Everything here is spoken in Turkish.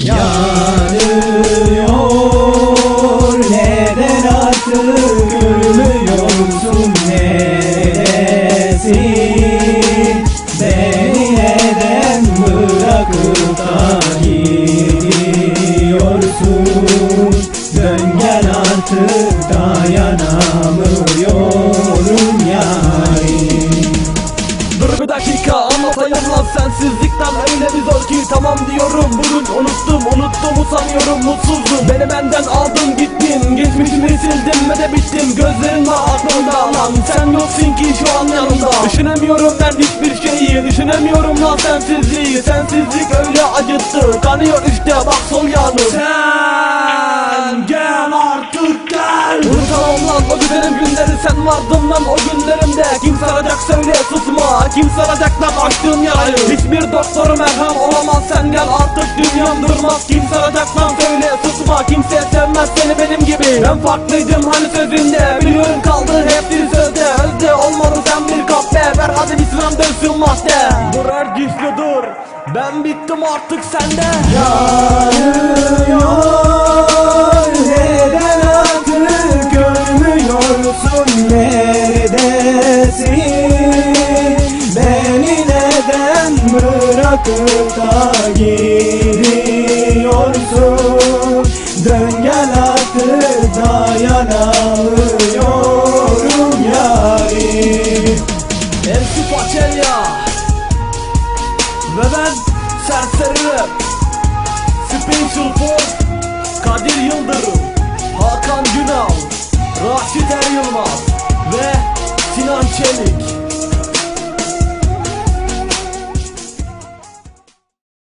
Yanıyor neden artık görmüyorsun neredesin? Beni neden bırakıp da gidiyorsun? Dön gel artık dayanamıyorum yarim Dur bir dakika anlatayım lan sensizlikten. Öyle bir zor ki tamam diyorum. Burun unuttum unuttum utanıyorum mutsuzum. Beni benden aldın gittin. Geçmişimi sildim ve de bittim. Gözlerin var aklımda. Lan Sen yoksun ki şu an yanımda. Düşünemiyorum ben hiçbir şeyi. Düşünemiyorum lan sensizliği. Sensizlik öyle acıttı. Kanıyor işte bak sol yanım. Sen vardın lan o günlerimde. Kim saracak söyle susma. Kim saracak lan açtığım yarayı Hiçbir doktor merhem olamaz. Sen gel artık dünyam durmaz. Kim saracak lan söyle susma. Kimse sevmez seni benim gibi. Ben farklıydım hani sözünde. Biliyorum kaldı hep bir sözde. Özde olmadı sen bir kahve Ver hadi bir sıram dönsün madde. Dur Ergifli dur Ben bittim artık sende. Yanıyor bırakıp da gidiyorsun Dön gel artık dayanamıyorum yarim. Elsi Paçelya. Ve ben Serseri Rap Special Force Kadir Yıldırım Hakan Günal Raşit Er Yılmaz Ve Sinan Çelik